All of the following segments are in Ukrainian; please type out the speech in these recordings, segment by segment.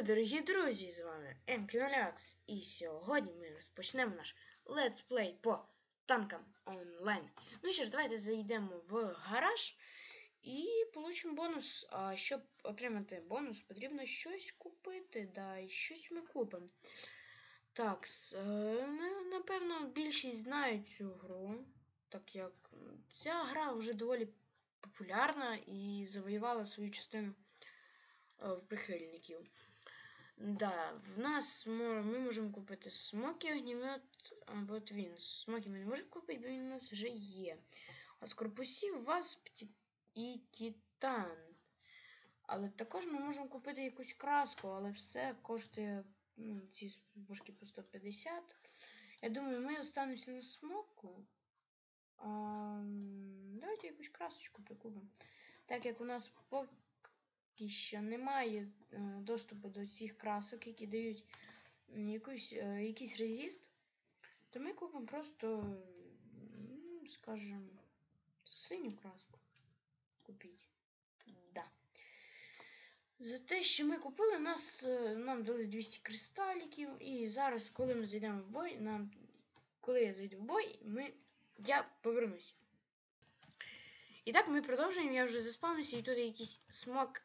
Привіт, дорогі друзі! З вами MQLX і сьогодні ми розпочнемо наш летсплей по танкам онлайн. Ну що ж, давайте зайдемо в гараж і получимо бонус. А щоб отримати бонус, потрібно щось купити. Да, і щось ми купимо. Так, напевно, більшість знають цю гру, так як ця гра вже доволі популярна і завоювала свою частину. Е, прихильників. Да, в нас ми можемо купити смокі, огнімет або твін. Смокі ми не можемо купити, бо він у нас вже є. А з корпусів васп і титан. Але також ми можемо купити якусь краску, але все коштує ну, ці пушки по 150. Я думаю, ми останемося на смоку. Давайте якусь красочку прикупимо. Так як у нас поки що немає е, доступу до цих красок, які дають якусь, е, якийсь резист, то ми купимо просто, скажімо, синю краску. Купіть. Да. За те, що ми купили, нас, е, нам дали 200 кристаліків, і зараз, коли ми зайдемо в бой, нам, коли я зайду в бой, ми, я повернусь. І так, ми продовжуємо, я вже заспавнився, і тут якийсь смок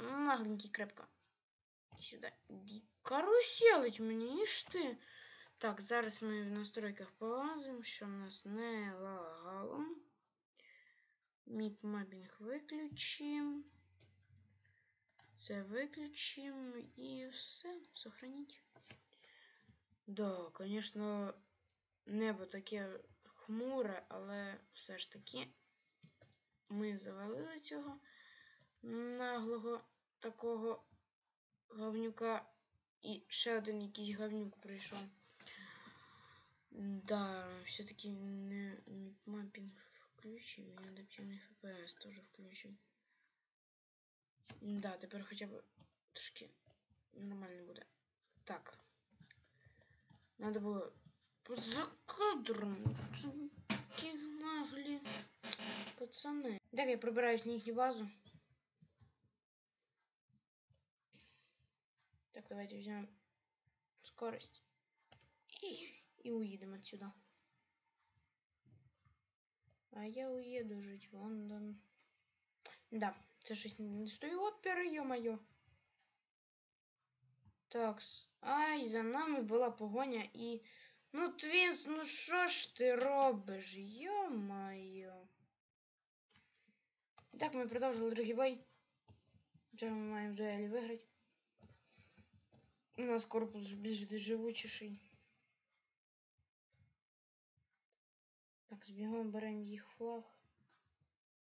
Нагленький крепко. Сюди. Каруселить мені, іж ти. Так, зараз ми в настройках полазимо, що в нас не лагало. Міп мапінг виключимо. Це виключимо і все, сохраніть. Да, звісно, небо таке хмуре, але все ж таки ми завалили цього наглого такого говнюка. І ще один якийсь говнюк прийшов. Да, все-таки не маппинг включим, и адаптивный FPS тоже включим. Да, тепер хоча б трошки нормально буде. Так. Надо було за кадром. Такі наглі пацани. Так, я пробираюсь на їхню базу. Так, давайте возьмем скорость. И, и уедем отсюда. А я уеду жить в Лондон. Да, це щось не стою опера, ё-моё. Так, ай, за нами була погоня і... Ну, Твінс, ну що ж ти робиш? Йо-моє. Так, ми продовжили другий бой. Вже ми маємо дуелі виграти. У нас корпус більш живучіший. Так, збігом беремо їх флаг.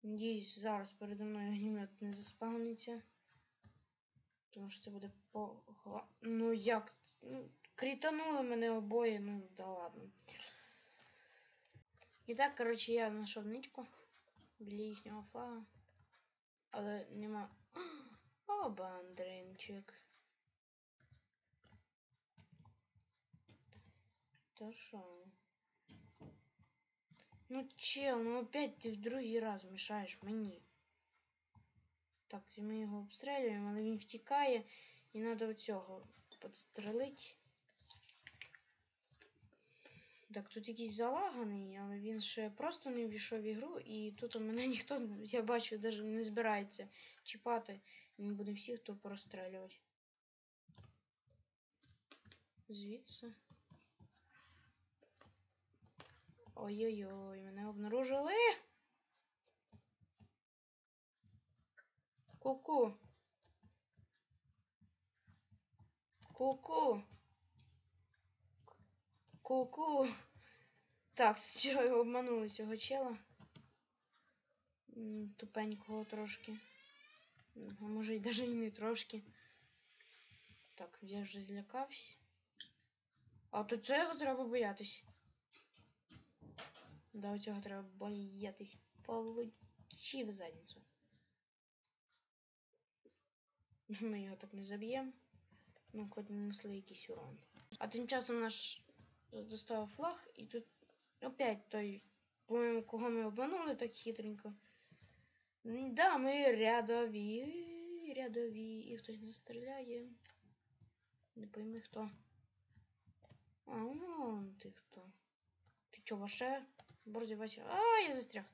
Надіюсь, зараз передо мною огнемет не заспавниться. Тому що це буде погла... Ну як? Ну, крітанули мене обоє, ну да ладно. І так, коротше, я знайшов ничку біля їхнього флага. Але нема... О, бандринчик. Що? Ну чел, ну опять ти в другий раз мішаєш мені. Так, ми його обстрілюємо, але він втікає і треба оцього підстрелити. Так, тут якийсь залаганий, але він ще просто не ввійшов в ігру, і тут у мене ніхто, я бачу, навіть не збирається чіпати. Він буде всіх тут прострелювати. Звідси. Ой-ой-ой, мене обнаружили. Ку-ку. Ку-ку. Ку-ку. Так, що обманули цього чела. Тупенького трошки. А може і навіть і не трошки. Так, я вже злякався. А то цього треба боятись. До цього треба боятись. Получив задницю. Ми його так не заб'ємо. Ну, хоч нанесли якийсь урон. А тим часом наш достав флаг і тут опять той, по-моєму, кого ми обманули так хитренько. Да, ми рядові рядові, і хтось нас стріляє. Не пойми хто. А, вон ти хто. Ти чо, ваше? Борзий Вася. А, я застряг.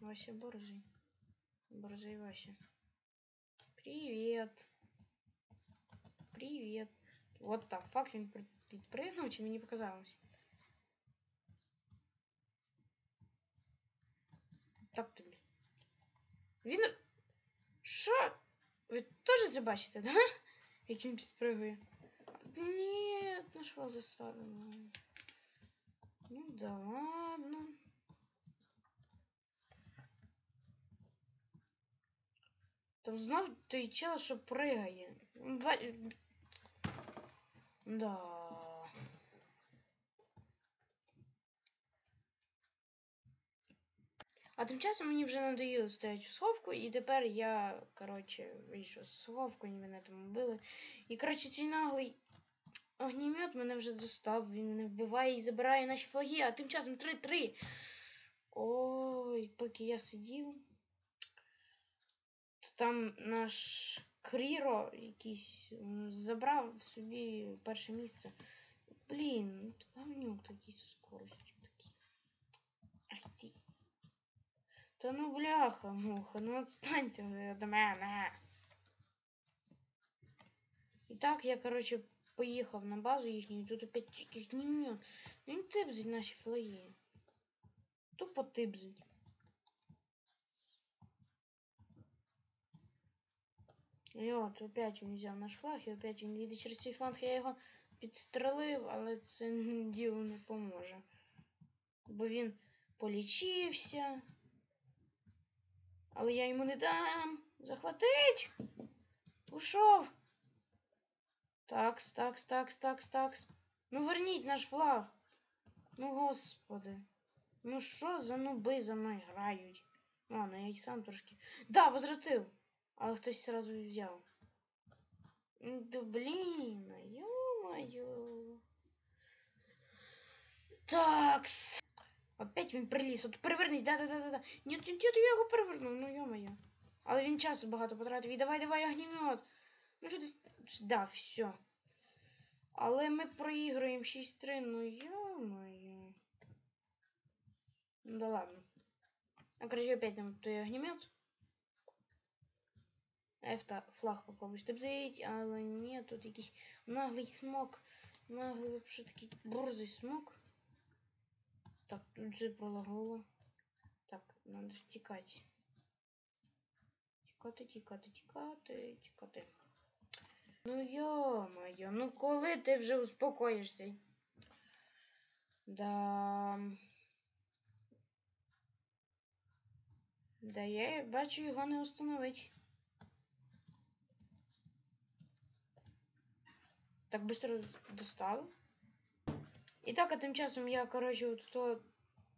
Вася Борзый. Борзый Вася. Привет. Привет. Вот так, фак він при- підпригнув, чи мені показалось? Так ти, блін. Він. Що? Ви теж це бачите, да? Як він підпригує? Ні, на шва заставимо. Ну да ладно. Там знов той чел, що пригає. Да. А тим часом мені вже надоїло стояти в сховку, і тепер я, коротше, вийшов з сховку, і мене там вбили. І, коротше, цей наглий огнімет мене вже достав, він мене вбиває і забирає наші флаги, а тим часом 3-3. Ой, поки я сидів. то Там наш Кріро якийсь забрав собі перше місце. Блін, ну ти говнюк такий зі скоростю такий. Ах ти. Та ну бляха, муха, ну отстаньте ви від мене. І так я, коротше, поїхав на базу їхню, і тут опять якийсь німет. Ну він типзить наші флаги. Тупо типзить. І от, опять він взяв наш флаг, і опять він їде через цей фланг. Я його підстрелив, але це ділу не поможе. Бо він полічився. Але я йому не дам. Захватить. Ушов. Такс, такс, такс, такс, такс. Ну верніть наш флаг. Ну господи. Ну що за нуби за мною грають? Ладно, я їх сам трошки. Да, возвратив. Але хтось сразу взяв. Ну, Да блін, ё-моё. Такс. Опять він приліз. От перевернись, да-да-да-да. Ні, ні, ні, я його перевернув, ну йо-моє. Але він часу багато потратив. І давай, давай, огнемет. Ну що ти. Да, все. Але ми проіграємо 6-3, ну йо-моє. Ну да ладно. А короче, опять там той огнемет. Ефта флаг попробуй стебзить, але ні, тут якийсь наглий смок. Наглий вообще такий борзий смок. Так, тут же пролагало. Так, надо втікати. Тікати, тікати, тікати, тікати. Ну йо-моє, ну коли ти вже успокоїшся? Да. Да я бачу його не установить. Так быстро достав. І так, а тим часом я, коротше, от то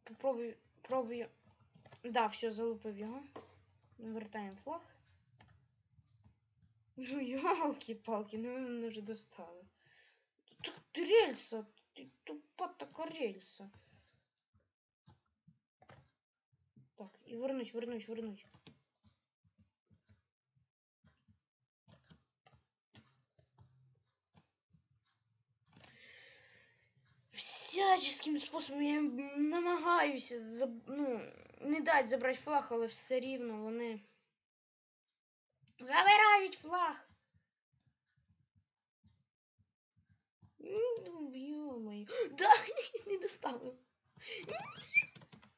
попробую. Пробую. Да, все, залупив його. Вертаємо флаг. Ну, ёлки-палки, ну ви мене вже достали. Ти, рельса, ти тупа така рельса. Так, і вернуть, вернуть, вернуть. Всяческим способом я намагаюся заб... ну, не дати забрати флаг, але все рівно вони. Забирають флаг! Ну, ё-моё. Да, не доставив.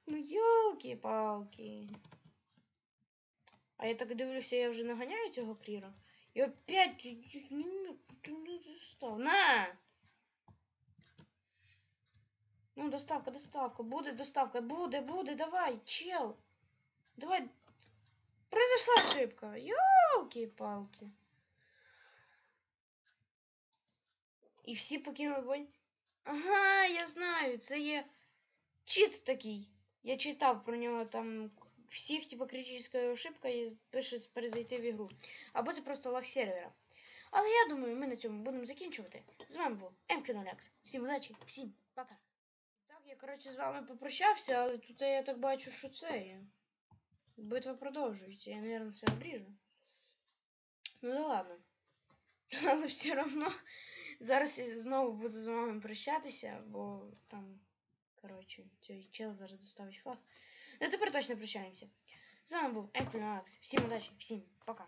Ну, ёлки-палки. А я так дивлюся, я вже наганяю цього кріра. І опять не достав. На! Ну, доставка, доставка. Буде доставка. Буде, буде, давай, чел. Давай. Произошла ошибка. Ёлки-палки. І всі покинули бой. Ага, я знаю, це є чіт такий. Я читав про нього там всіх, типа, критична ошибка і пише перезайти в ігру. Або це просто лаг сервера. Але я думаю, ми на цьому будемо закінчувати. З вами був МК0X. Всім удачі, всім пока. Так, я, коротше, з вами попрощався, але тут я так бачу, що це є. битва продовжується. Я, наверное, це обріжу. Ну да ладно. Але все одно зараз я знову буду з вами прощатися, бо там, коротше, цей чел зараз доставить флаг. Ну тепер точно прощаємося. З вами був Емплінакс. Всім удачі, всім пока.